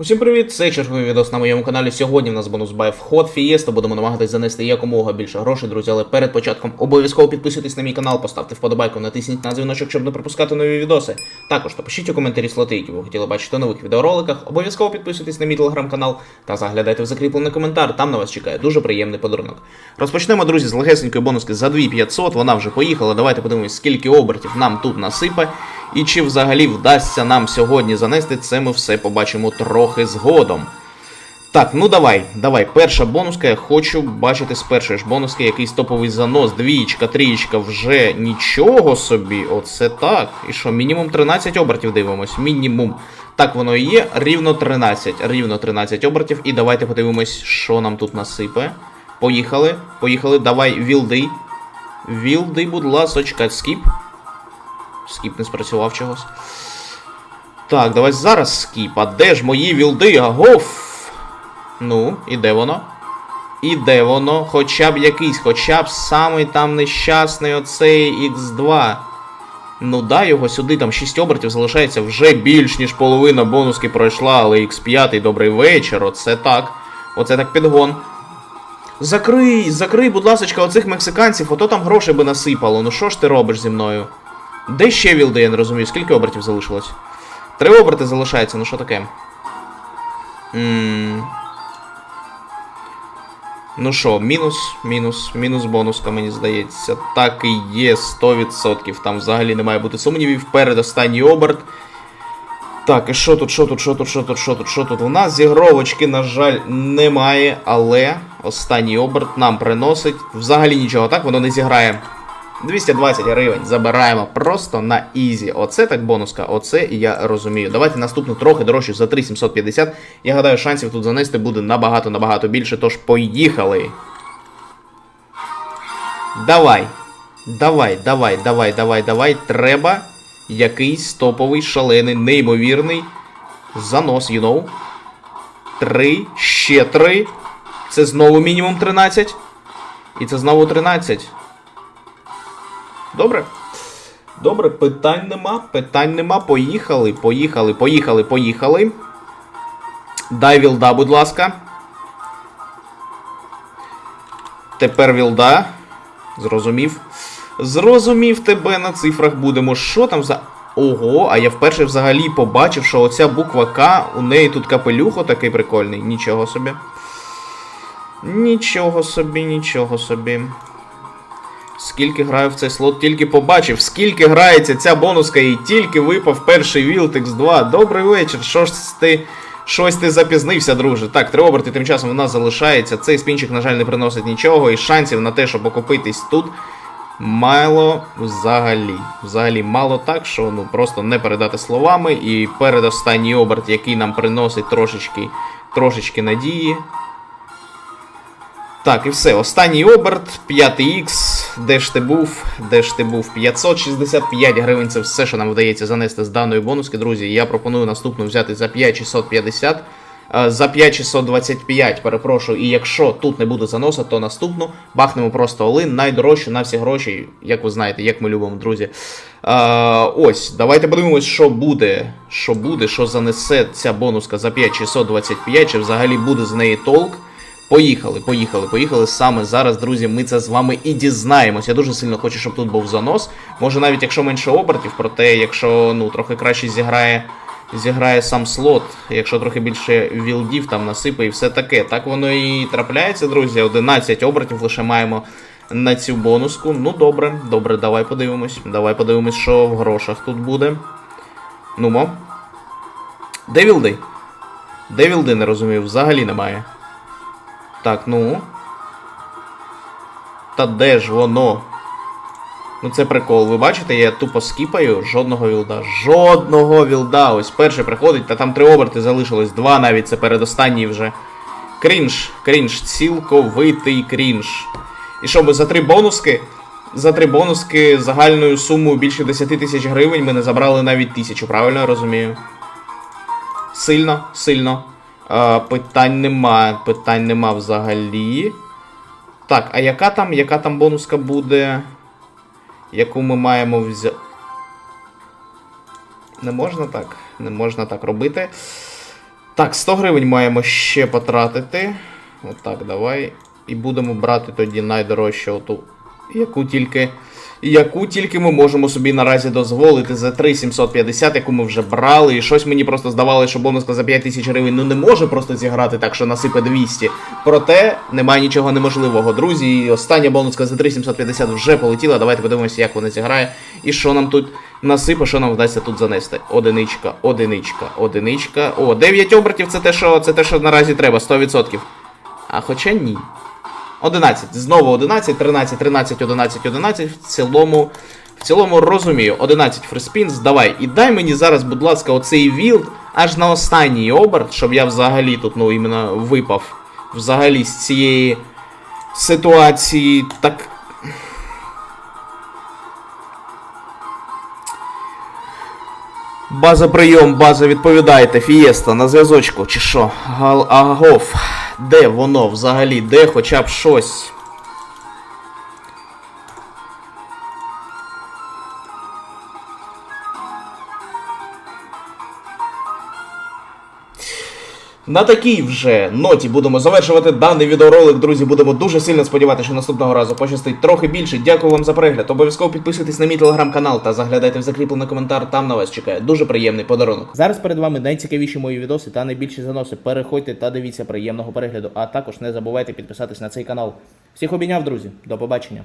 Усім привіт! Це черговий відос на моєму каналі. Сьогодні в нас бонус бай вход Фієста. Будемо намагатись занести якомога більше грошей, друзі. Але перед початком обов'язково підписуйтесь на мій канал, поставте вподобайку, натисніть на дзвіночок, щоб не пропускати нові відоси. Також напишіть у коментарі слоти, які ви хотіли бачити у нових відеороликах. Обов'язково підписуйтесь на мій телеграм-канал та заглядайте в закріплений коментар. Там на вас чекає дуже приємний подарунок. Розпочнемо, друзі, з легесенької бонуски за 2500. Вона вже поїхала. Давайте подивимось, скільки обертів нам тут насипе. І чи взагалі вдасться нам сьогодні занести, це ми все побачимо трохи згодом. Так, ну давай, давай. Перша бонуска. Я хочу бачити з першої ж бонуски якийсь топовий занос. Двієчка, трієчка, вже нічого собі. Оце так. І що, мінімум 13 обертів дивимось. Мінімум. Так воно і є. Рівно 13. Рівно 13 обертів. І давайте подивимось, що нам тут насипе. Поїхали. Поїхали. Давай, вілди. Вілди, будь ласочка, скіп. Скіп не спрацював чогось. Так, давай зараз скіп. А де ж мої вілди? Агоф! Ну, і де воно? І де воно? Хоча б якийсь, хоча б самий там нещасний оцей X2. Ну да, його сюди там 6 обертів залишається вже більш ніж половина бонуски пройшла, але X5, добрий вечір, оце так. Оце так підгон. Закрий, закрий, будь ласочка, оцих мексиканців, ото там грошей би насипало. Ну що ж ти робиш зі мною? Де ще вілди, я не розумію, скільки обертів залишилось? Три оберти залишається, ну що таке? Ммм. Ну що, мінус, мінус, мінус бонуска, мені здається. Так і є 100%. Там взагалі не має бути сумнівів. Перед останній оберт. Так, і що тут, що тут, що тут, що тут, що тут, що тут? У нас зігровочки, на жаль, немає, але останній оберт нам приносить. Взагалі нічого так, воно не зіграє. 220 гривень забираємо просто на ізі. Оце так бонуска, оце я розумію. Давайте наступну трохи дорожчу за 3750. Я гадаю, шансів тут занести буде набагато-набагато більше, тож поїхали. Давай. Давай, давай, давай, давай, давай. Треба якийсь топовий, шалений, неймовірний занос, you know. Три, ще три. Це знову мінімум 13. І це знову 13. Добре. Добре, питань нема, питань нема. Поїхали, поїхали, поїхали, поїхали. Дай вілда, будь ласка. Тепер вілда. Зрозумів. Зрозумів тебе на цифрах будемо. Що там за. Ого, а я вперше взагалі побачив, що оця буква К, у неї тут капелюхо такий прикольний. Нічого собі. Нічого собі, нічого собі. Скільки граю в цей слот, тільки побачив, скільки грається ця бонуска, і тільки випав перший Вілтекс 2. Добрий вечір. Що ж ти. Щось ти запізнився, друже. Так, три оберти тим часом у нас залишається. Цей спінчик, на жаль, не приносить нічого, і шансів на те, щоб окупитись тут. Мало взагалі. Взагалі мало так, що ну просто не передати словами. І передостанній оберт, який нам приносить трошечки, трошечки надії. Так, і все. Останній оберт, 5х. Де ж ти був? Де ж ти був? 565 гривень це все, що нам вдається занести з даної бонуски, друзі. Я пропоную наступну взяти за 5650. е, За 5625, перепрошую, і якщо тут не буде заноса, то наступну бахнемо просто олин, найдорожчу на всі гроші, як ви знаєте, як ми любимо, друзі. Е, ось, давайте подивимось, що буде, що буде, що занесе ця бонуска за 5625, чи взагалі буде з неї толк. Поїхали, поїхали, поїхали. Саме зараз, друзі, ми це з вами і дізнаємось. Я дуже сильно хочу, щоб тут був занос. Може навіть якщо менше обертів, проте, якщо ну, трохи краще зіграє, зіграє сам слот, якщо трохи більше вілдів там насипе і все таке. Так воно і трапляється, друзі. 11 обертів лише маємо на цю бонуску. Ну добре, добре, давай подивимось. Давай подивимось, що в грошах тут буде. Нумо. Де вілди? Де вілди, не розумію, взагалі немає. Так, ну. Та де ж воно? Ну це прикол. Ви бачите, я тупо скіпаю жодного вілда. Жодного вілда. Ось перший приходить, та там три оберти залишилось, два навіть, це передостанній вже. Крінж, крінж, цілковитий крінж. І що, ми за три бонуски? За три бонуски загальною сумою більше 10 тисяч гривень ми не забрали навіть тисячу, правильно я розумію? Сильно, сильно. Питань нема, питань нема взагалі. Так, а яка там, яка там бонуска буде? Яку ми маємо взяти. Не можна так. Не можна так робити. Так, 100 гривень маємо ще потратити. Отак, давай. І будемо брати тоді найдорожчу оту, яку тільки. Яку тільки ми можемо собі наразі дозволити за 3750, яку ми вже брали, і щось мені просто здавалося, що бонуска за 5000 гривень ну не може просто зіграти так, що насипе 200. Проте немає нічого неможливого, друзі. І остання бонуска за 3750 вже полетіла. Давайте подивимося, як вона зіграє. І що нам тут насипе, що нам вдасться тут занести. Одиничка, одиничка, одиничка. О, 9 обертів це те, що це те, що наразі треба, 100%. А хоча ні. 11. Знову 11, 13, 13, 11, 11. В цілому, в цілому розумію. 11 фриспінс, давай. І дай мені зараз, будь ласка, оцей вілд аж на останній оберт, щоб я взагалі тут, ну, іменно випав. Взагалі з цієї ситуації. Так. База прийом, база відповідайте, фієста на зв'язочку, чи що? Агов. Де воно взагалі? Де хоча б щось? На такій вже ноті будемо завершувати даний відеоролик. Друзі, будемо дуже сильно сподіватися, що наступного разу пощастить трохи більше. Дякую вам за перегляд. Обов'язково підписуйтесь на мій телеграм-канал та заглядайте в закріплений коментар. Там на вас чекає дуже приємний подарунок. Зараз перед вами найцікавіші мої відоси та найбільші заноси. Переходьте та дивіться приємного перегляду. А також не забувайте підписатись на цей канал. Всіх обійняв, друзі. До побачення.